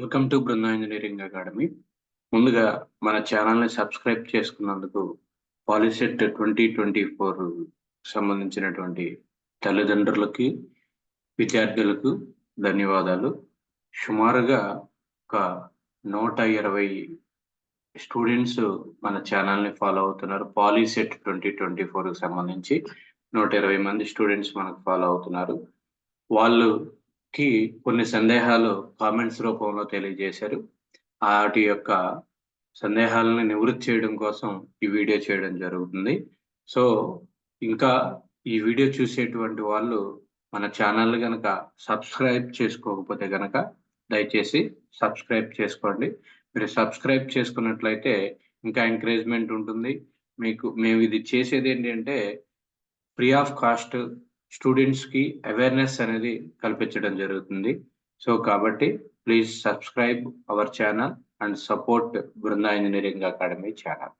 Welcome to Brinda engineering academy ముందుగా మన ఛానల్ని సబ్స్క్రైబ్ చేసుకున్నందుకు పాలిసెట్ ట్వంటీ ట్వంటీ ఫోర్ సంబంధించినటువంటి తల్లిదండ్రులకి విద్యార్థులకు ధన్యవాదాలు. సుమారుగా ఒక నూట ఇరవై స్టూడెంట్స్ మన ఛానల్ని ఫాలో అవుతున్నారు. పాలిసెట్ ట్వంటీ ట్వంటీ ఫోర్కి సంబంధించి నూట ఇరవై మంది స్టూడెంట్స్ మనకు ఫాలో అవుతున్నారు. వాళ్ళు కి కొన్ని సందేహాలు కామెంట్స్ రూపంలో తెలియజేశారు. వాటి యొక్క సందేహాలను నివృత్తి చేయడం కోసం ఈ వీడియో చేయడం జరుగుతుంది. సో ఇంకా ఈ వీడియో చూసేటువంటి వాళ్ళు మన ఛానల్ కనుక సబ్స్క్రైబ్ చేసుకోకపోతే కనుక దయచేసి సబ్స్క్రైబ్ చేసుకోండి. మీరు సబ్స్క్రైబ్ చేసుకున్నట్లయితే ఇంకా ఎంకరేజ్మెంట్ ఉంటుంది. మీకు మేము ఇది చేసేది ఏంటంటే ఫ్రీ ఆఫ్ కాస్ట్ స్టూడెంట్స్కి అవేర్నెస్ అనేది కల్పించడం జరుగుతుంది. సో కాబట్టి please subscribe our channel and support Brinda engineering academy channel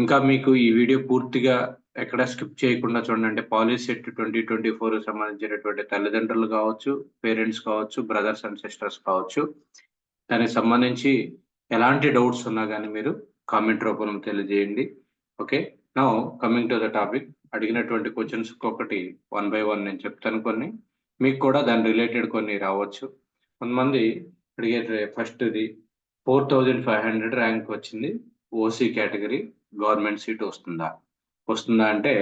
ఇంకా మీకు ఈ వీడియో పూర్తిగా ఎక్కడ స్కిప్ చేయకుండా చూడండి. అంటే పాలిసెట్ ట్వంటీ ట్వంటీ ఫోర్ సంబంధించినటువంటి తల్లిదండ్రులు కావచ్చు పేరెంట్స్ కావచ్చు బ్రదర్స్ అండ్ సిస్టర్స్ కావచ్చు. దానికి సంబంధించి ఎలాంటి డౌట్స్ ఉన్నా కానీ మీరు కామెంట్ రూపంలో తెలియజేయండి. Okay now coming to the topic అడిగినటువంటి క్వశ్చన్స్ ఒకటి వన్ బై వన్ నేను చెప్తాను కొన్ని. మీకు కూడా దాని రిలేటెడ్ కొన్ని రావచ్చు. కొంతమంది అడిగే ఫస్ట్ది four thousand five hundred rank వచ్చింది. ఓసీ కేటగిరీ గవర్నమెంట్ సీట్ వస్తుందా? వస్తుందా అంటే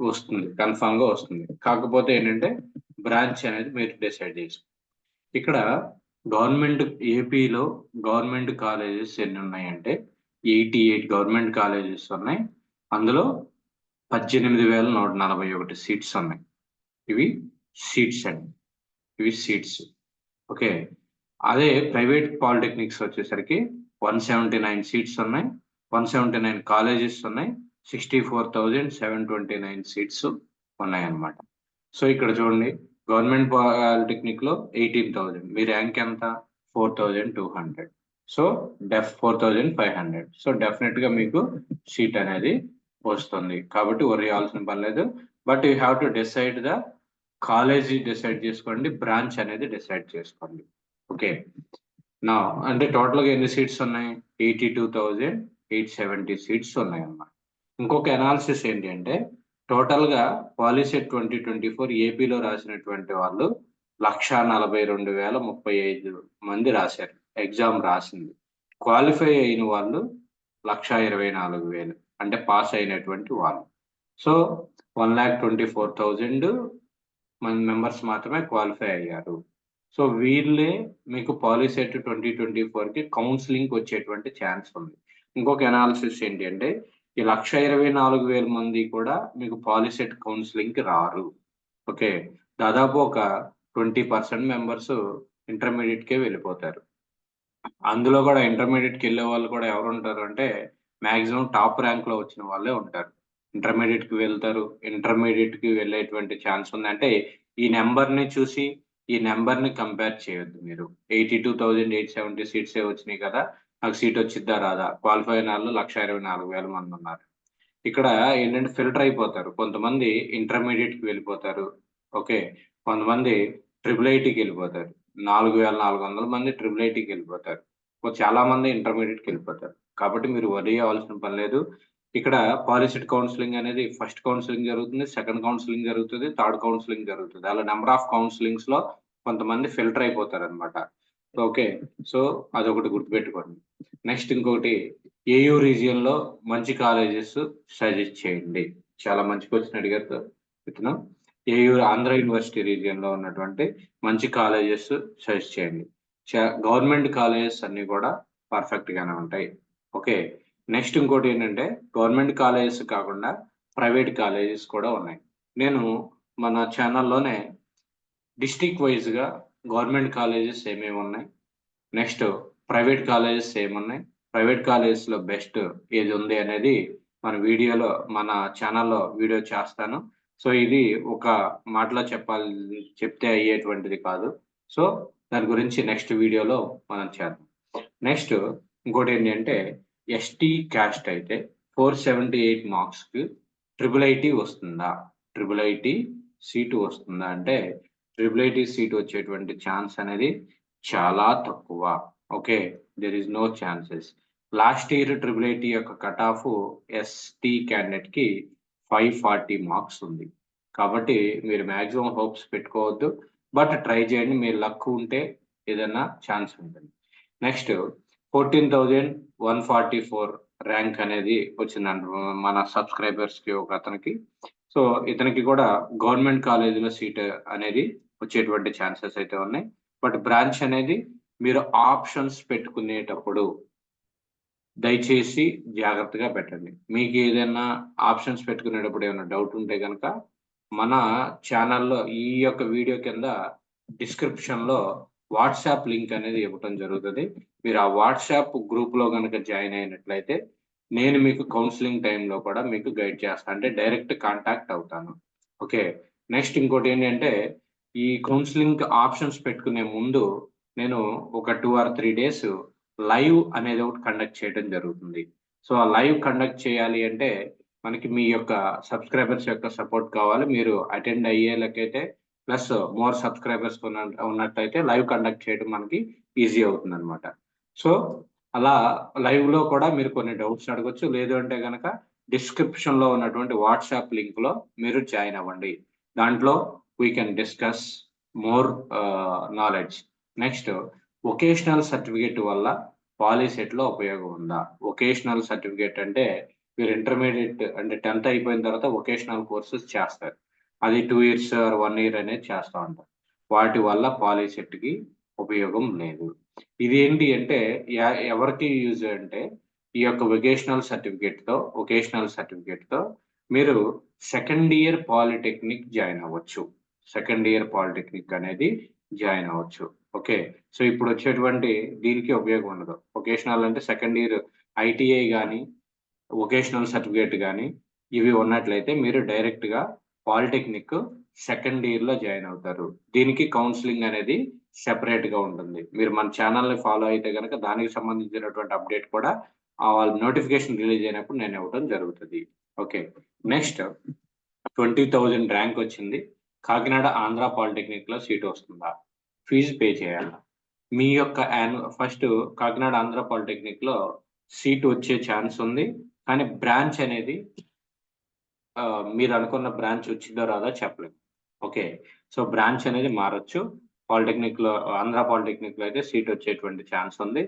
వస్తుంది. కన్ఫామ్గా వస్తుంది. కాకపోతే ఏంటంటే బ్రాంచ్ అనేది మీరు డిసైడ్ చేసి ఇక్కడ గవర్నమెంట్ ఏపీలో గవర్నమెంట్ కాలేజెస్ ఎన్ని ఉన్నాయంటే ఎయిటీ ఎయిట్ గవర్నమెంట్ కాలేజెస్ ఉన్నాయి. అందులో పద్దెనిమిది వేల నూట నలభై ఒకటి సీట్స్ ఉన్నాయి. ఇవి సీట్స్ అండి. ఇవి సీట్స్. ఓకే. అదే ప్రైవేట్ పాలిటెక్నిక్స్ వచ్చేసరికి వన్ సెవెంటీ నైన్ సీట్స్ ఉన్నాయి. వన్ సెవెంటీ నైన్ కాలేజెస్ ఉన్నాయి. Sixty four thousand seven twenty nine seats ఉన్నాయన్నమాట. సో ఇక్కడ చూడండి గవర్నమెంట్ పాలిటెక్నిక్లో ఎయిటీన్ థౌజండ్. మీ ర్యాంక్ ఎంత? Four thousand two hundred. So def four thousand five hundred. So డెఫినెట్గా మీకు సీట్ అనేది వస్తుంది. కాబట్టి వరి అవ్వాల్సిన పని లేదు. But you have to decide the college decide చేసుకోండి బ్రాంచ్ అనేది డిసైడ్ చేసుకోండి. ఓకే నా అంటే టోటల్గా ఎన్ని సీట్స్ ఉన్నాయి? Eighty two thousand eight seventy seats ఉన్నాయి అన్నమాట ఇంకొక అనాలిసిస్ ఏంటి అంటే టోటల్గా పాలసీ ట్వంటీ ట్వంటీ ఫోర్ ఏపీలో రాసినటువంటి వాళ్ళు లక్ష నలభై రెండు వేల ముప్పై ఐదు మంది రాశారు. ఎగ్జామ్ రాసింది. క్వాలిఫై అయిన వాళ్ళు లక్ష ఇరవై నాలుగు వేలు. అంటే పాస్ అయినటువంటి వాళ్ళు. So one lakh twenty four thousand మన మెంబర్స్ మాత్రమే క్వాలిఫై అయ్యారు. సో వీళ్ళే మీకు పాలిసెట్ ట్వంటీ ట్వంటీ ఫోర్కి కౌన్సిలింగ్ వచ్చేటువంటి ఛాన్స్ ఉంది. ఇంకొక అనాలిసిస్ ఏంటి అంటే ఈ లక్ష ఇరవై నాలుగు వేల మంది కూడా మీకు పాలిసెట్ కౌన్సిలింగ్కి రారు. ఓకే? దాదాపు ఒక ట్వంటీ పర్సెంట్ మెంబర్స్ ఇంటర్మీడియట్కే వెళ్ళిపోతారు. అందులో కూడా ఇంటర్మీడియట్కి వెళ్ళే వాళ్ళు కూడా ఎవరు ఉంటారు అంటే మాక్సిమం టాప్ ర్యాంక్లో వచ్చిన వాళ్ళే ఉంటారు. ఇంటర్మీడియట్కి వెళ్తారు. ఇంటర్మీడియట్కి వెళ్ళేటువంటి ఛాన్స్ ఉంది అంటే ఈ నెంబర్ని చూసి ఈ నెంబర్ని కంపేర్ చేయొద్దు మీరు. Eighty two thousand eight seventy సీట్సే వచ్చినాయి కదా నాకు సీట్ వచ్చిద్దా రాదా? క్వాలిఫై అయిన వాళ్ళు లక్ష ఇరవై నాలుగు వేల మంది ఉన్నారు. ఇక్కడ ఏంటంటే ఫిల్టర్ అయిపోతారు. కొంతమంది ఇంటర్మీడియట్కి వెళ్ళిపోతారు. ఓకే. కొంతమంది ట్రిపుల్ ఐటీకి వెళ్ళిపోతారు. నాలుగు వేల నాలుగు వందల మంది ట్రిపుల్ ఐటీకి వెళ్ళిపోతారు. చాలా మంది ఇంటర్మీడియట్కి వెళ్ళిపోతారు. కాబట్టి మీరు వరి అవ్వాల్సిన పని లేదు. ఇక్కడ పాలిసిడ్ కౌన్సిలింగ్ అనేది ఫస్ట్ కౌన్సిలింగ్ జరుగుతుంది సెకండ్ కౌన్సిలింగ్ జరుగుతుంది థర్డ్ కౌన్సిలింగ్ జరుగుతుంది. అలా నెంబర్ ఆఫ్ కౌన్సిలింగ్స్లో కొంతమంది ఫిల్టర్ అయిపోతారు అనమాట ఓకే సో అదొకటి గుర్తుపెట్టుకోండి. నెక్స్ట్ ఇంకొకటి ఏయూ రీజియన్లో మంచి కాలేజెస్ సజెస్ట్ చేయండి. చాలా మంచి క్వశ్చన్ అడిగారు విత్తనం. ఏయూ ఆంధ్ర యూనివర్సిటీ రీజియన్లో ఉన్నటువంటి మంచి కాలేజెస్ సజెస్ట్ చేయండి. గవర్నమెంట్ కాలేజెస్ అన్ని కూడా పర్ఫెక్ట్ గానే ఉంటాయి. ఓకే. నెక్స్ట్ ఇంకోటి ఏంటంటే గవర్నమెంట్ కాలేజెస్ కాకుండా ప్రైవేట్ కాలేజెస్ కూడా ఉన్నాయి. నేను మన ఛానల్లోనే డిస్టిక్ వైజ్గా గవర్నమెంట్ కాలేజెస్ ఏమేమి ఉన్నాయి? నెక్స్ట్ ప్రైవేట్ కాలేజెస్ ఏమున్నాయి? ప్రైవేట్ కాలేజెస్లో బెస్ట్ ఏది ఉంది అనేది మన వీడియోలో మన ఛానల్లో వీడియో చేస్తాను. సో ఇది ఒక మాటలో చెప్పాలి చెప్తే అయ్యేటువంటిది కాదు. సో దాని గురించి నెక్స్ట్ వీడియోలో మనం చేద్దాం. నెక్స్ట్ ఇంకోటి ఏంటంటే ఎస్టీ క్యాస్ట్ అయితే ఫోర్ సెవెంటీ ఎయిట్ మార్క్స్కి ట్రిపుల్ ఐటీ వస్తుందా? ట్రిపుల్ ఐటీ సీటు వస్తుందా? అంటే ట్రిపుల్ ఐటీ సీట్ వచ్చేటువంటి ఛాన్స్ అనేది చాలా తక్కువ. Okay there is no chances last year triple IT యొక్క కట్ ఆఫ్ ఎస్టీ క్యాండిడేట్కి ఫైవ్ ఫార్టీ మార్క్స్ ఉంది. కాబట్టి మీరు మాక్సిమం హోప్స్ పెట్టుకోవద్దు. బట్ ట్రై చేయండి. మీరు లక్ ఉంటే ఏదైనా ఛాన్స్ ఉంటుంది. Next fourteen thousand one forty four rank అనేది వచ్చిందండి మన సబ్స్క్రైబర్స్కి ఒక అతనికి. సో ఇతనికి కూడా గవర్నమెంట్ కాలేజీలో సీట్ అనేది వచ్చేటువంటి ఛాన్సెస్ అయితే ఉన్నాయి. బట్ బ్రాంచ్ అనేది మీరు ఆప్షన్స్ పెట్టుకునేటప్పుడు దయచేసి జాగ్రత్తగా పెట్టండి. మీకు ఏదైనా ఆప్షన్స్ పెట్టుకునేటప్పుడు ఏమైనా డౌట్ ఉంటే కనుక మన ఛానల్లో ఈ యొక్క వీడియో కింద డిస్క్రిప్షన్లో వాట్సాప్ లింక్ అనేది ఇవ్వటం జరుగుతుంది. మీరు ఆ వాట్సాప్ గ్రూప్లో కనుక జాయిన్ అయినట్లయితే నేను మీకు కౌన్సిలింగ్ టైంలో కూడా మీకు గైడ్ చేస్తాను అంటే డైరెక్ట్ కాంటాక్ట్ అవుతాను. ఓకే. నెక్స్ట్ ఇంకోటి ఏంటంటే ఈ కౌన్సిలింగ్ ఆప్షన్స్ పెట్టుకునే ముందు నేను ఒక two or three days live అనేది ఒకటి కండక్ట్ చేయడం జరుగుతుంది. సో ఆ లైవ్ కండక్ట్ చేయాలి అంటే మనకి మీ యొక్క సబ్స్క్రైబర్స్ యొక్క సపోర్ట్ కావాలి. మీరు అటెండ్ అయ్యేలకైతే ప్లస్ మోర్ సబ్స్క్రైబర్స్ ఉన్నట్టయితే లైవ్ కండక్ట్ చేయడం మనకి ఈజీ అవుతుంది అనమాట సో అలా లైవ్లో కూడా మీరు కొన్ని డౌట్స్ అడగొచ్చు. లేదు అంటే కనుక డిస్క్రిప్షన్లో ఉన్నటువంటి వాట్సాప్ లింక్లో మీరు జాయిన్ అవ్వండి. దాంట్లో we can discuss more knowledge next vocational certificate వల్ల పాలిసెట్లో ఉపయోగం ఉందా? వొకేషనల్ సర్టిఫికేట్ అంటే మీరు ఇంటర్మీడియట్ అంటే టెన్త్ అయిపోయిన తర్వాత వొకేషనల్ కోర్సెస్ చేస్తారు. అది two years or one year అనేది చేస్తూ ఉంటారు. వాటి వల్ల పాలిసెట్ సెట్కి ఉపయోగం లేదు. ఇది ఏంటి అంటే ఎవరికి యూజ్ అంటే ఈ యొక్క వొకేషనల్ సర్టిఫికేట్తో వొకేషనల్ సర్టిఫికేట్తో మీరు సెకండ్ ఇయర్ పాలిటెక్నిక్ జాయిన్ అవ్వచ్చు. సెకండ్ ఇయర్ పాలిటెక్నిక్ అనేది జాయిన్ అవ్వచ్చు. ఓకే సో ఇప్పుడు వచ్చేటువంటి దీనికి ఉపయోగం ఉండదు. వొకేషనల్ అంటే సెకండ్ ఇయర్ ఐటీఐ కానీ వొకేషనల్ సర్టిఫికేట్ కానీ ఇవి ఉన్నట్లయితే మీరు డైరెక్ట్గా పాలిటెక్నిక్ సెకండ్ ఇయర్లో జాయిన్ అవుతారు. దీనికి కౌన్సిలింగ్ అనేది సెపరేట్గా ఉంటుంది. మీరు మన ఛానల్ని ఫాలో అయితే కనుక దానికి సంబంధించినటువంటి అప్డేట్ కూడా వాళ్ళ నోటిఫికేషన్ రిలీజ్ అయినప్పుడు నేను ఇవ్వడం జరుగుతుంది. Okay next twenty thousand rank Kakinada. Kakinada Andhra పాలిటెక్నిక్లో సీట్ వస్తుందా? ఫీజు పే చేయాలా? మీ యొక్క ఫస్ట్ కాకినాడ ఆంధ్ర పాలిటెక్నిక్లో సీట్ వచ్చే ఛాన్స్ ఉంది. కానీ బ్రాంచ్ అనేది మీరు అనుకున్న బ్రాంచ్ వచ్చిందో రాదో చెప్పలేము. ఓకే సో బ్రాంచ్ అనేది మారచ్చు. పాలిటెక్నిక్లో ఆంధ్ర పాలిటెక్నిక్లో అయితే సీట్ వచ్చేటువంటి ఛాన్స్ ఉంది.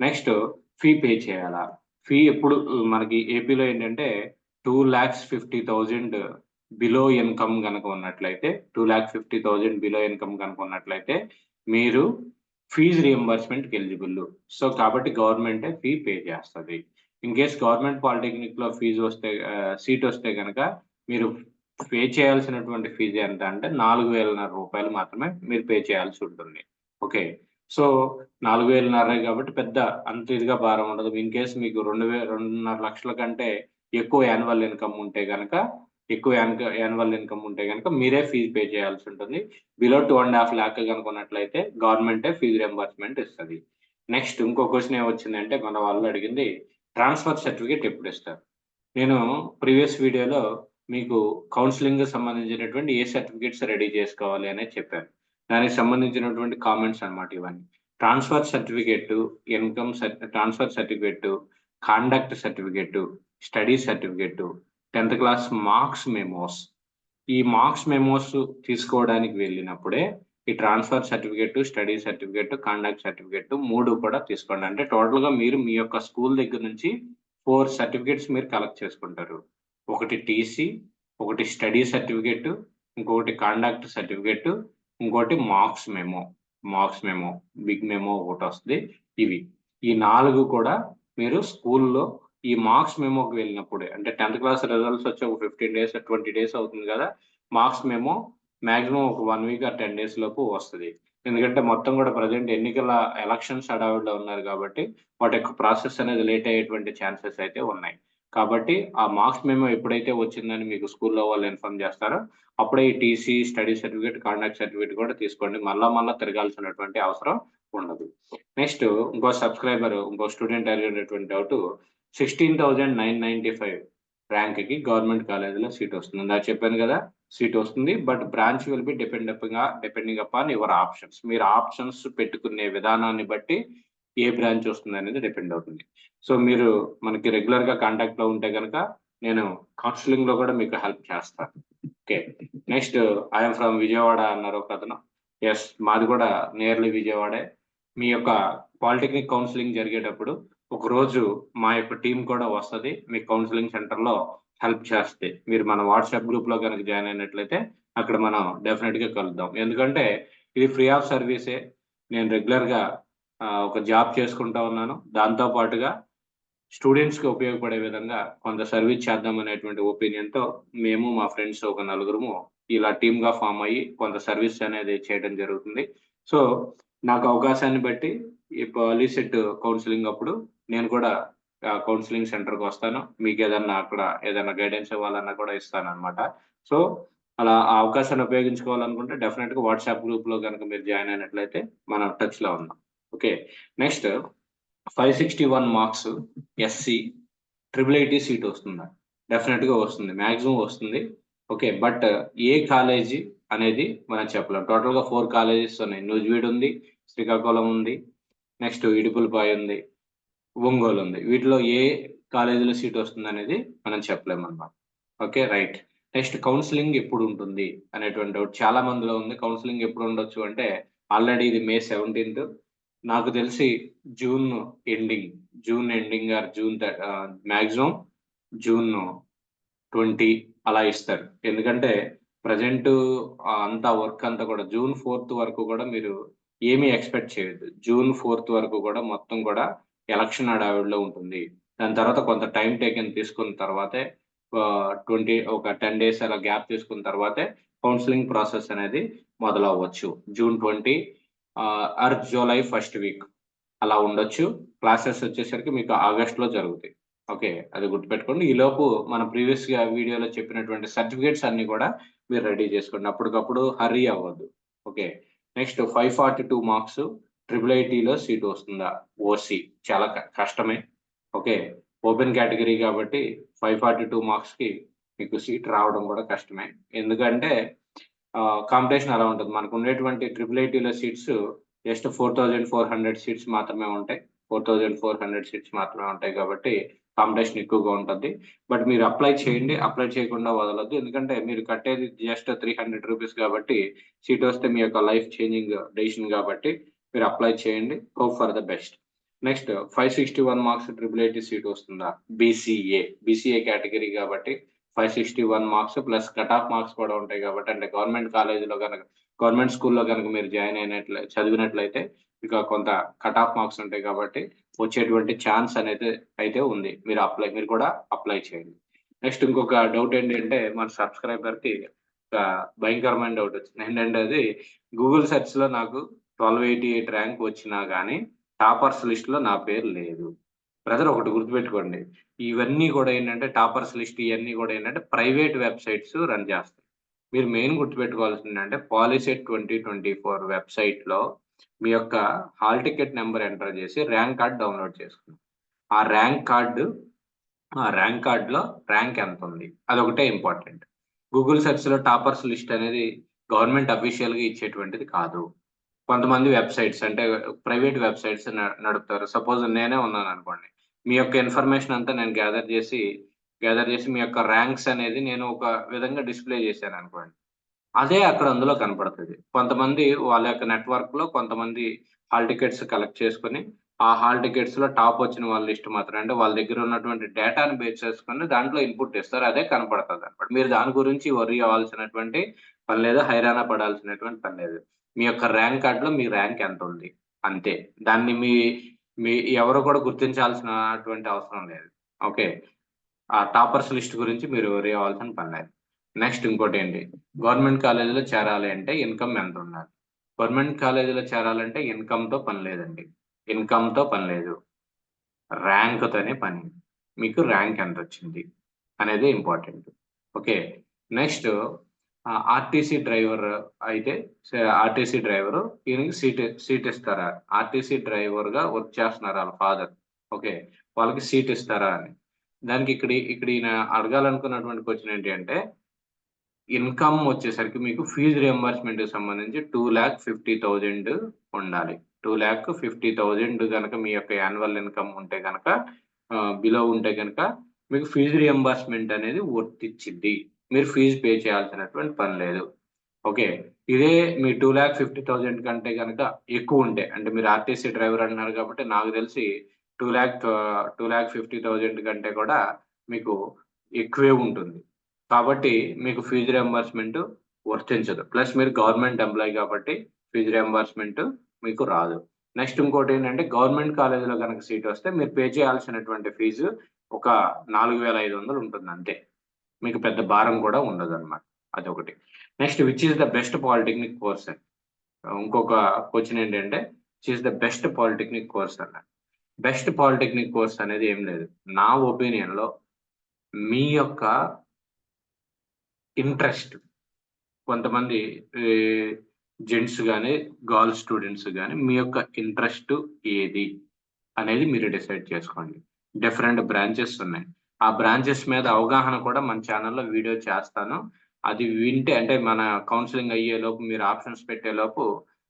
నెక్స్ట్ ఫీ పే చేయాలా? ఫీ ఎప్పుడు మనకి ఏపీలో ఏంటంటే two lakhs fifty thousand below income కనుక ఉన్నట్లయితే two lakh fifty thousand below income కనుక ఉన్నట్లయితే మీరు ఫీజు రియంబర్స్మెంట్కి ఎలిజిబుల్ సో కాబట్టి గవర్నమెంటే ఫీ పే చేస్తుంది. ఇన్ కేస్ గవర్నమెంట్ పాలిటెక్నిక్లో ఫీజు వస్తే సీట్ వస్తే కనుక మీరు పే చేయాల్సినటువంటి ఫీజు ఎంత అంటే నాలుగు వేలన్నర రూపాయలు మాత్రమే మీరు పే చేయాల్సి ఉంటుంది. ఓకే సో నాలుగు వేలన్నర కాబట్టి పెద్ద అంత ఇదిగా భారం ఉండదు. ఇన్ కేస్ మీకు రెండు వే రెండున్నర లక్షల కంటే ఎక్కువ యాన్యువల్ ఇన్కమ్ ఉంటే కనుక ఎక్కువ యాన్యువల్ ఇన్కమ్ ఉంటే కనుక మీరే ఫీజు పే చేయాల్సి ఉంటుంది. Below two and half lakh కనుకున్నట్లయితే గవర్నమెంటే ఫీజు రియంబర్స్మెంట్ ఇస్తుంది. నెక్స్ట్ ఇంకో క్వశ్చన్ ఏమొచ్చిందంటే మన వాళ్ళు అడిగింది ట్రాన్స్ఫర్ సర్టిఫికేట్ ఎప్పుడు ఇస్తారు? నేను ప్రీవియస్ వీడియోలో మీకు కౌన్సిలింగ్ సంబంధించినటువంటి ఏ సర్టిఫికేట్స్ రెడీ చేసుకోవాలి అనేది చెప్పాను. దానికి సంబంధించినటువంటి కామెంట్స్ అనమాట ఇవన్నీ. Transfer certificate income transfer certificate conduct certificate study certificate tenth class marks memos ఈ మార్క్స్ మెమోస్ తీసుకోవడానికి వెళ్ళినప్పుడే ఈ transfer certificate study certificate conduct certificate మూడు కూడా తీసుకోండి. అంటే టోటల్గా మీరు మీ యొక్క స్కూల్ దగ్గర నుంచి ఫోర్ సర్టిఫికేట్స్ మీరు కలెక్ట్ చేసుకుంటారు. ఒకటి టీసీ ఒకటి స్టడీ సర్టిఫికేట్ ఇంకొకటి కాండక్ట్ సర్టిఫికేట్ ఇంకోటి marks memo marks memo big memo ఒకటి వస్తుంది. ఇవి. ఈ నాలుగు కూడా మీరు స్కూల్లో ఈ మార్క్స్ మెమోకి వెళ్ళినప్పుడే అంటే టెన్త్ క్లాస్ రిజల్ట్స్ వచ్చి ఒక ఫిఫ్టీన్ డేస్ ట్వంటీ డేస్ అవుతుంది కదా మార్క్స్ మెమో మాక్సిమం ఒక వన్ వీక్ ఆ టెన్ డేస్ లోపు వస్తుంది. ఎందుకంటే మొత్తం కూడా ప్రజెంట్ ఎన్నికల ఎలక్షన్స్ హడావిడిలో ఉన్నారు కాబట్టి వాటి యొక్క ప్రాసెస్ అనేది లేట్ అయ్యేటువంటి ఛాన్సెస్ అయితే ఉన్నాయి. కాబట్టి ఆ మార్క్స్ మేము ఎప్పుడైతే వచ్చిందని మీకు స్కూల్లో వాళ్ళు ఇన్ఫార్మ్ చేస్తారో అప్పుడే ఈ TC study certificate contact certificate కూడా తీసుకోండి. మళ్ళా మళ్ళా తిరగాల్సినటువంటి అవసరం ఉండదు. నెక్స్ట్ ఇంకో సబ్స్క్రైబర్ ఇంకో స్టూడెంట్ అడిగినటువంటి doubt sixteen thousand nine ninety five ర్యాంక్కి government కాలేజీలో సీట్ వస్తుంది. నాకు చెప్పాను కదా సీట్ వస్తుంది. But branch will be depend depending upon your options. మీరు ఆప్షన్స్ పెట్టుకునే విధానాన్ని బట్టి ఏ బ్రాంచ్ వస్తుంది అనేది డిపెండ్ అవుతుంది. సో మీరు మనకి రెగ్యులర్గా కాంటాక్ట్లో ఉంటే కనుక నేను కౌన్సిలింగ్లో కూడా మీకు హెల్ప్ చేస్తాను okay. Next I'm from Vijayawada అన్నారు ఒక అతను. ఎస్ మాది కూడా నియర్లీ విజయవాడే. మీ యొక్క పాలిటెక్నిక్ కౌన్సిలింగ్ జరిగేటప్పుడు ఒక రోజు మా యొక్క టీం కూడా వస్తుంది మీ కౌన్సిలింగ్ సెంటర్లో హెల్ప్ చేస్తే. మీరు మన వాట్సాప్ గ్రూప్లో కనుక జాయిన్ అయినట్లయితే అక్కడ మనం డెఫినెట్గా కలుద్దాం. ఎందుకంటే ఇది ఫ్రీ ఆఫ్ సర్వీసే. నేను రెగ్యులర్గా ఒక జాబ్ చేసుకుంటా ఉన్నాను. దాంతో పాటుగా స్టూడెంట్స్కి ఉపయోగపడే విధంగా కొంత సర్వీస్ చేద్దాం అనేటువంటి ఒపీనియన్తో మేము మా ఫ్రెండ్స్ ఒక నలుగురము ఇలా టీమ్గా ఫామ్ అయ్యి కొంత సర్వీస్ అనేది చేయడం జరుగుతుంది. సో నాకు అవకాశాన్ని బట్టి ఈ పాలిసెట్ కౌన్సిలింగ్ అప్పుడు నేను కూడా కౌన్సిలింగ్ సెంటర్కి వస్తాను. మీకు ఏదన్నా అక్కడ ఏదైనా గైడెన్స్ ఇవ్వాలన్నా కూడా ఇస్తాను అనమాట సో అలా ఆ అవకాశాన్ని ఉపయోగించుకోవాలనుకుంటే డెఫినెట్గా వాట్సాప్ గ్రూప్లో కనుక మీరు జాయిన్ అయినట్లయితే మనం టచ్లో ఉన్నాం. Okay next five sixty one marks SC triple IT seat వస్తుంది? డెఫినెట్గా వస్తుంది మాక్సిమం వస్తుంది. ఓకే బట్ ఏ కాలేజీ అనేది మనం చెప్పలేం. టోటల్గా ఫోర్ కాలేజెస్ ఉన్నాయి. నూజివీడ్ ఉంది శ్రీకాకుళం ఉంది నెక్స్ట్ ఇడుపులపాయ ఉంది ఒంగోలు ఉంది. వీటిలో ఏ కాలేజీలో సీట్ వస్తుంది అనేది మనం చెప్పలేము అన్నమాట. ఓకే రైట్ నెక్స్ట్ కౌన్సిలింగ్ ఎప్పుడు ఉంటుంది అనేటువంటి డౌట్ చాలా మందిలో ఉంది. కౌన్సిలింగ్ ఎప్పుడు ఉండొచ్చు అంటే ఆల్రెడీ ఇది మే సెవెంటీన్త్ నాకు తెలిసి June ending June ending or June maximum June twenty అలా ఇస్తారు. ఎందుకంటే ప్రజెంట్ అంతా వర్క్ అంతా కూడా జూన్ ఫోర్త్ వరకు కూడా మీరు ఏమీ ఎక్స్పెక్ట్ చేయొద్దు. జూన్ ఫోర్త్ వరకు కూడా మొత్తం కూడా ఎలక్షన్ హడావిడిలో ఉంటుంది. దాని తర్వాత కొంత టైం టేకెన్ తీసుకున్న తర్వాతే ట్వంటీ ఒక టెన్ డేస్ అలా గ్యాప్ తీసుకున్న తర్వాతే కౌన్సిలింగ్ ప్రాసెస్ అనేది మొదలవ్వచ్చు. June twenty or July first week అలా ఉండొచ్చు. క్లాసెస్ వచ్చేసరికి మీకు ఆగస్ట్లో జరుగుతాయి. ఓకే అది గుర్తుపెట్టుకోండి. ఈ లోపు మన ప్రీవియస్గా వీడియోలో చెప్పినటువంటి సర్టిఫికేట్స్ అన్ని కూడా మీరు రెడీ చేసుకోండి. అప్పటికప్పుడు హరీ అవ్వద్దు. Okay next five forty two marks triple ఐటీలో సీట్ వస్తుందా? ఓసి చాలా క- కష్టమే. ఓకే ఓపెన్ కేటగిరీ కాబట్టి ఫైవ్ ఫార్టీ టూ మార్క్స్కి మీకు సీట్ రావడం కూడా కష్టమే. ఎందుకంటే కాంపిటీషన్ అలా ఉంటుంది. మనకు ఉండేటువంటి ట్రిపుల్ ఐటీలో seats just four thousand four hundred seats మాత్రమే ఉంటాయి. Four thousand four hundred seats మాత్రమే ఉంటాయి కాబట్టి కాంపిటీషన్ ఎక్కువగా ఉంటుంది. బట్ మీరు అప్లై చేయండి. అప్లై చేయకుండా వదలొద్దు. ఎందుకంటే మీరు కట్టేది జస్ట్ త్రీ హండ్రెడ్ రూపీస్ కాబట్టి సీట్ వస్తే మీ యొక్క లైఫ్ చేంజింగ్ డెసిషన్ కాబట్టి మీరు అప్లై చేయండి. Hope for the best next five sixty one marks triple IT seat వస్తుందా? బీసీఏ బీసీఏ కేటగిరీ కాబట్టి five sixty one marks plus cut off marks కూడా ఉంటాయి కాబట్టి అంటే గవర్నమెంట్ కాలేజీలో కనుక గవర్నమెంట్ స్కూల్లో కనుక మీరు జాయిన్ అయినట్లే చదివినట్లయితే ఇక కొంత కట్ ఆఫ్ మార్క్స్ ఉంటాయి కాబట్టి వచ్చేటువంటి ఛాన్స్ అనేది అయితే ఉంది. మీరు అప్లై మీరు కూడా అప్లై చేయండి. నెక్స్ట్ ఇంకొక డౌట్ ఏంటంటే మన సబ్స్క్రైబర్కి ఒక భయంకరమైన డౌట్ వచ్చింది. ఏంటంటే అది గూగుల్ సెర్చ్లో నాకు ట్వెల్వ్ ఎయిటీ ఎయిట్ ర్యాంక్ వచ్చినా కానీ టాపర్స్ లిస్ట్లో నా పేరు లేదు. బ్రదర్ ఒకటి గుర్తుపెట్టుకోండి. ఇవన్నీ కూడా ఏంటంటే టాపర్స్ లిస్ట్ ఇవన్నీ కూడా ఏంటంటే ప్రైవేట్ వెబ్సైట్స్ రన్ చేస్తాయి. మీరు మెయిన్ గుర్తుపెట్టుకోవాల్సింది ఏంటంటే పాలిసెట్ ట్వంటీ ట్వంటీ ఫోర్ వెబ్సైట్లో మీ యొక్క హాల్ టికెట్ నెంబర్ ఎంటర్ చేసి ర్యాంక్ కార్డ్ డౌన్లోడ్ చేసుకున్నాం. ఆ ర్యాంక్ కార్డు ఆ ర్యాంక్ కార్డులో ర్యాంక్ ఎంత ఉంది? అదొకటే ఇంపార్టెంట్. గూగుల్ సెర్చ్లో టాపర్స్ లిస్ట్ అనేది గవర్నమెంట్ అఫీషియల్గా ఇచ్చేటువంటిది కాదు. కొంతమంది వెబ్సైట్స్ అంటే ప్రైవేట్ వెబ్సైట్స్ నడుపుతారు. సపోజ్ నేనే ఉన్నాను అనుకోండి మీ యొక్క ఇన్ఫర్మేషన్ అంతా నేను గ్యాదర్ చేసి గ్యాదర్ చేసి మీ యొక్క ర్యాంక్స్ అనేది నేను ఒక విధంగా డిస్ప్లే చేశాను అనుకోండి. అదే అక్కడ అందులో కనపడుతుంది. కొంతమంది వాళ్ళ యొక్క నెట్వర్క్లో కొంతమంది హాల్ టికెట్స్ కలెక్ట్ చేసుకుని ఆ హాల్ టికెట్స్లో టాప్ వచ్చిన వాళ్ళ లిస్ట్ మాత్రం అంటే వాళ్ళ దగ్గర ఉన్నటువంటి డేటాను బేస్ చేసుకుని దాంట్లో ఇన్పుట్ ఇస్తారు. అదే కనపడుతుంది అనమాట మీరు దాని గురించి వర్రీ అవ్వాల్సినటువంటి పని లేదు హైరాణ పడాల్సినటువంటి పని లేదు. మీ యొక్క ర్యాంక్ కార్డులో మీ ర్యాంక్ ఎంత ఉంది? అంతే. దాన్ని మీ మీ ఎవరు కూడా గుర్తించాల్సినటువంటి అవసరం లేదు. ఓకే. ఆ టాపర్స్ లిస్ట్ గురించి మీరు వరి అవ్వాల్సిన పని లేదు. నెక్స్ట్ ఇంకోటి ఏంటి? గవర్నమెంట్ కాలేజీలో చేరాలి అంటే ఇన్కమ్ ఎంత ఉండాలి? గవర్నమెంట్ కాలేజీలో చేరాలంటే ఇన్కమ్తో పని లేదండి. ఇన్కమ్తో పని లేదు. ర్యాంక్ తోనే పని. మీకు ర్యాంక్ ఎంత వచ్చింది అనేది important. Okay. Next RTC driver అయితే ఆర్టీసీ డ్రైవర్ ఈయనకి సీట్ సీట్ ఇస్తారా? ఆర్టీసీ డ్రైవర్గా వర్క్ చేస్తున్నారు వాళ్ళ ఫాదర్? ఓకే వాళ్ళకి సీట్ ఇస్తారా అని. దానికి ఇక్కడ ఇక్కడ ఈయన అడగాలనుకున్నటువంటి క్వశ్చన్ ఏంటి అంటే ఇన్కమ్ వచ్చేసరికి మీకు ఫీజు రియంబర్స్మెంట్ సంబంధించి టూ ల్యాక్ ఫిఫ్టీ థౌజండ్ ఉండాలి. టూ ల్యాక్ ఫిఫ్టీ థౌజండ్ కనుక మీ యొక్క యాన్యువల్ ఇన్కమ్ ఉంటే కనుక బిలో ఉంటే కనుక మీకు ఫీజు రియంబర్స్మెంట్ అనేది వర్తిచ్చిద్ది మీరు ఫీజు పే చేయాల్సినటువంటి పని లేదు. ఓకే ఇదే మీ టూ ల్యాక్ ఫిఫ్టీ థౌజండ్ కంటే కనుక ఎక్కువ ఉంటే అంటే మీరు ఆర్టీసీ డ్రైవర్ అన్నారు కాబట్టి నాకు తెలిసి two lakh two lakh fifty thousand కంటే కూడా మీకు ఎక్కువే ఉంటుంది. కాబట్టి మీకు ఫీజు రియంబర్స్మెంట్ వర్తించదు. ప్లస్ మీరు గవర్నమెంట్ ఎంప్లాయీ కాబట్టి ఫీజు రియంబర్స్మెంట్ మీకు రాదు. నెక్స్ట్ ఇంకోటి ఏంటంటే గవర్నమెంట్ కాలేజీలో కనుక సీట్ వస్తే మీరు పే చేయాల్సినటువంటి ఫీజు ఒక నాలుగు వేల ఐదు వందలు ఉంటుంది అంతే. మీకు పెద్ద భారం కూడా ఉండదు అనమాట అదొకటి. Next which is the best polytechnic course అని ఇంకొక క్వశ్చన్ ఏంటంటే which is the best polytechnic course అన్న బెస్ట్ పాలిటెక్నిక్ కోర్స్ అనేది ఏం లేదు. నా ఒపీనియన్లో మీ యొక్క ఇంట్రెస్ట్ కొంతమంది జెంట్స్ కానీ గర్ల్ స్టూడెంట్స్ కానీ మీ యొక్క ఇంట్రెస్ట్ ఏది అనేది మీరు డిసైడ్ చేసుకోండి. డిఫరెంట్ బ్రాంచెస్ ఉన్నాయి. ఆ బ్రాంచెస్ మీద అవగాహన కూడా మన ఛానల్లో వీడియో చేస్తాను. అది వింటే అంటే మన కౌన్సిలింగ్ అయ్యే లోపు మీరు ఆప్షన్స్ పెట్టే లోపు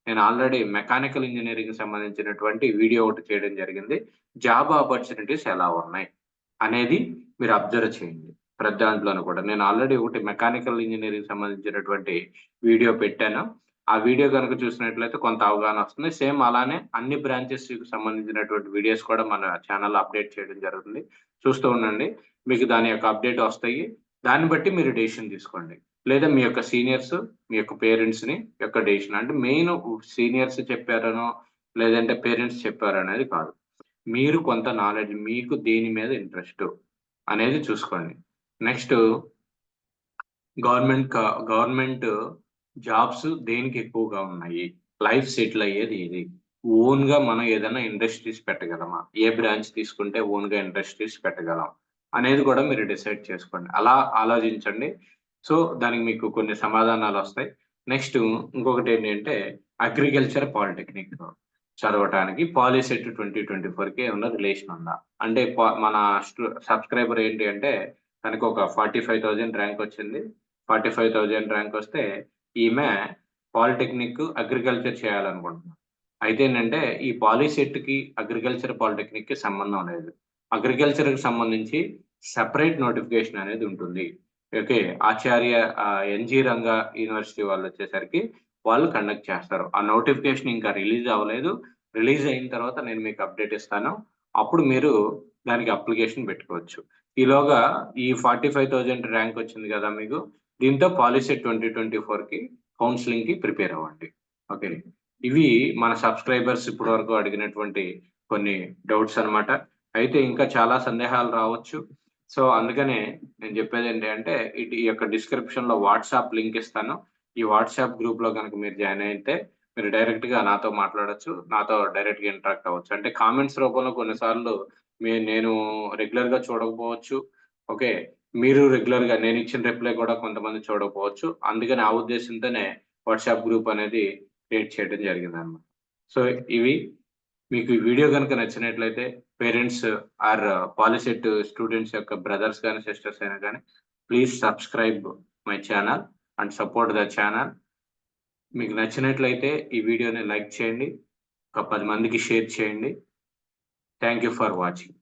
నేను ఆల్రెడీ మెకానికల్ ఇంజనీరింగ్ సంబంధించినటువంటి వీడియో ఒకటి చేయడం జరిగింది. జాబ్ ఆపర్చునిటీస్ ఎలా ఉన్నాయి అనేది మీరు అబ్జర్వ్ చేయండి. ప్రతి దాంట్లోనూ కూడా. నేను ఆల్రెడీ ఒకటి మెకానికల్ ఇంజనీరింగ్ సంబంధించినటువంటి వీడియో పెట్టాను. ఆ వీడియో కనుక చూసినట్లయితే కొంత అవగాహన వస్తుంది. సేమ్ అలానే అన్ని బ్రాంచెస్ సంబంధించినటువంటి వీడియోస్ కూడా మన ఛానల్లో అప్డేట్ చేయడం జరుగుతుంది. చూస్తూ ఉండండి. మీకు దాని యొక్క అప్డేట్ వస్తాయి. దాన్ని బట్టి మీరు డెసిషన్ తీసుకోండి. లేదా మీ యొక్క సీనియర్స్ మీ యొక్క పేరెంట్స్ని యొక్క డెసిషన్. అంటే మెయిన్ సీనియర్స్ చెప్పారనో లేదంటే పేరెంట్స్ చెప్పారనేది కాదు. మీరు కొంత నాలెడ్జ్ మీకు దేని మీద ఇంట్రెస్ట్ అనేది చూసుకోండి. నెక్స్ట్ గవర్నమెంట్ గవర్నమెంట్ జాబ్స్ దేనికి ఎక్కువగా ఉన్నాయి? లైఫ్ సెటిల్ అయ్యేది ఇది ఓన్గా మనం ఏదైనా ఇండస్ట్రీస్ పెట్టగలమా? ఏ బ్రాంచ్ తీసుకుంటే ఓన్గా ఇండస్ట్రీస్ పెట్టగలం అనేది కూడా మీరు డిసైడ్ చేసుకోండి. అలా ఆలోచించండి. సో దానికి మీకు కొన్ని సమాధానాలు వస్తాయి. నెక్స్ట్ ఇంకొకటి ఏంటంటే అగ్రికల్చర్ పాలిటెక్నిక్ చదవటానికి పాలిసెట్ ట్వంటీ ట్వంటీ ఫోర్కి ఏమన్నా రిలేషన్ ఉందా? అంటే మన సబ్స్క్రైబర్ ఏంటి అంటే తనకి ఒక ఫార్టీ ఫైవ్ థౌజండ్ ర్యాంక్ వచ్చింది. ఫార్టీ ఫైవ్ థౌజండ్ ర్యాంక్ వస్తే ఈమె పాలిటెక్నిక్ అగ్రికల్చర్ చేయాలనుకుంటున్నాం. అయితే ఏంటంటే ఈ పాలిసెట్కి అగ్రికల్చర్ పాలిటెక్నిక్కి సంబంధం లేదు. అగ్రికల్చర్కి సంబంధించి సెపరేట్ నోటిఫికేషన్ అనేది ఉంటుంది. Okay Acharya N G Ranga university వాళ్ళు వచ్చేసరికి వాళ్ళు కండక్ట్ చేస్తారు. ఆ నోటిఫికేషన్ ఇంకా రిలీజ్ అవ్వలేదు. రిలీజ్ అయిన తర్వాత నేను మీకు అప్డేట్ ఇస్తాను. అప్పుడు మీరు దానికి అప్లికేషన్ పెట్టుకోవచ్చు. ఈలోగా ఈ ఫార్టీ ఫైవ్ థౌజండ్ ర్యాంక్ వచ్చింది కదా మీకు దీంతో పాలసీ ట్వంటీ ట్వంటీ ఫోర్కి కౌన్సిలింగ్కి ప్రిపేర్ అవ్వండి. ఓకే ఇవి మన సబ్స్క్రైబర్స్ ఇప్పటి వరకు అడిగినటువంటి కొన్ని డౌట్స్ అనమాట అయితే ఇంకా చాలా సందేహాలు రావచ్చు. సో అందుకనే నేను చెప్పేది ఏంటి అంటే ఇటు ఈ యొక్క డిస్క్రిప్షన్లో వాట్సాప్ లింక్ ఇస్తాను. ఈ వాట్సాప్ గ్రూప్లో కనుక మీరు జాయిన్ అయితే మీరు డైరెక్ట్గా నాతో మాట్లాడచ్చు. నాతో డైరెక్ట్గా ఇంటరాక్ట్ అవ్వచ్చు. అంటే కామెంట్స్ రూపంలో కొన్నిసార్లు మీ నేను రెగ్యులర్గా చూడకపోవచ్చు. ఓకే? మీరు రెగ్యులర్గా నేను ఇచ్చిన రిప్లై కూడా కొంతమంది చూడకపోవచ్చు. అందుకని ఆ ఉద్దేశంతోనే వాట్సాప్ గ్రూప్ అనేది క్రియేట్ చేయడం జరిగింది అనమాట సో ఇవి మీకు ఈ వీడియో కనుక నచ్చినట్లయితే పేరెంట్స్ ఆర్ పాలిసెట్ స్టూడెంట్స్ యొక్క బ్రదర్స్ కానీ సిస్టర్స్ అయినా కానీ please subscribe my channel and support the channel. మీకు నచ్చినట్లయితే ఈ వీడియోని లైక్ చేయండి ఒక పది మందికి షేర్ చేయండి. Thank you for watching.